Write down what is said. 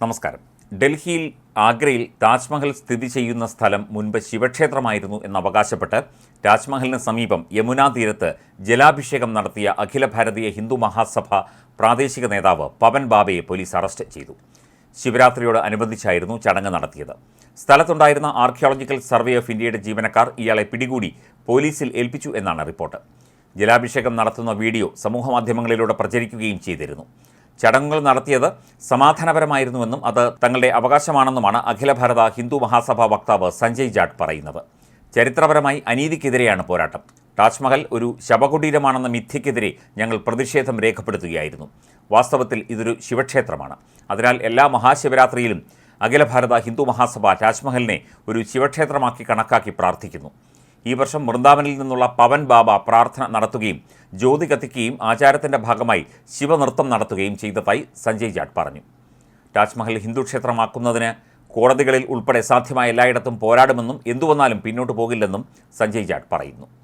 നമസ്കാരം. ഡൽഹിയിൽ ആഗ്രയിൽ താജ്മഹൽ സ്ഥിതി ചെയ്യുന്ന സ്ഥലം മുൻപ് ശിവക്ഷേത്രമായിരുന്നു എന്ന് അവകാശപ്പെട്ട് താജ്മഹലിന് സമീപം യമുനാ തീരത്ത് ജലാഭിഷേകം നടത്തിയ അഖില ഭാരതീയ ഹിന്ദു മഹാസഭ പ്രാദേശിക നേതാവ് പവൻ ബാബയെ പോലീസ് അറസ്റ്റ് ചെയ്തു. ശിവരാത്രിയോട് അനുബന്ധിച്ചായിരുന്നു ചടങ്ങ് നടത്തിയത്. സ്ഥലത്തുണ്ടായിരുന്ന ആർക്കിയോളജിക്കൽ സർവേ ഓഫ് ഇന്ത്യയുടെ ജീവനക്കാർ ഇയാളെ പിടികൂടി പോലീസിൽ ഏൽപ്പിച്ചു എന്നാണ് റിപ്പോർട്ട്. ജലാഭിഷേകം നടത്തുന്ന വീഡിയോ സമൂഹമാധ്യമങ്ങളിലൂടെ പ്രചരിക്കുകയും ചെയ്തിരുന്നു. ചടങ്ങുകൾ നടത്തിയത് സമാധാനപരമായിരുന്നുവെന്നും അത് തങ്ങളുടെ അവകാശമാണെന്നുമാണ് അഖില ഭാരത ഹിന്ദു മഹാസഭ വക്താവ് സഞ്ജയ് ജാട്ട് പറയുന്നത്. ചരിത്രപരമായി അനീതിക്കെതിരെയാണ് പോരാട്ടം. താജ്മഹൽ ഒരു ശവകുടീരമാണെന്ന മിഥ്യക്കെതിരെ ഞങ്ങൾ പ്രതിഷേധം രേഖപ്പെടുത്തുകയായിരുന്നു. വാസ്തവത്തിൽ ഇതൊരു ശിവക്ഷേത്രമാണ്. അതിനാൽ എല്ലാ മഹാശിവരാത്രിയിലും അഖില ഭാരത ഹിന്ദു മഹാസഭ താജ്മഹലിനെ ഒരു ശിവക്ഷേത്രമാക്കി കണക്കാക്കി പ്രാർത്ഥിക്കുന്നു. ഈ വർഷം വൃന്ദാവനിൽ നിന്നുള്ള പവൻ ബാബ പ്രാർത്ഥന നടത്തുകയും ജ്യോതി കത്തിക്കുകയും ആചാരത്തിന്റെ ഭാഗമായി ശിവനൃത്തം നടത്തുകയും ചെയ്തതായി സഞ്ജയ് ജാട്ട് പറഞ്ഞു. താജ്മഹൽ ഹിന്ദു ക്ഷേത്രമാക്കുന്നതിന് കോടതികളിൽ ഉൾപ്പെടെ സാധ്യമായ എല്ലായിടത്തും പോരാടുമെന്നും എന്തുവന്നാലും പിന്നോട്ട് പോകില്ലെന്നും സഞ്ജയ് ജാട്ട് പറയുന്നു.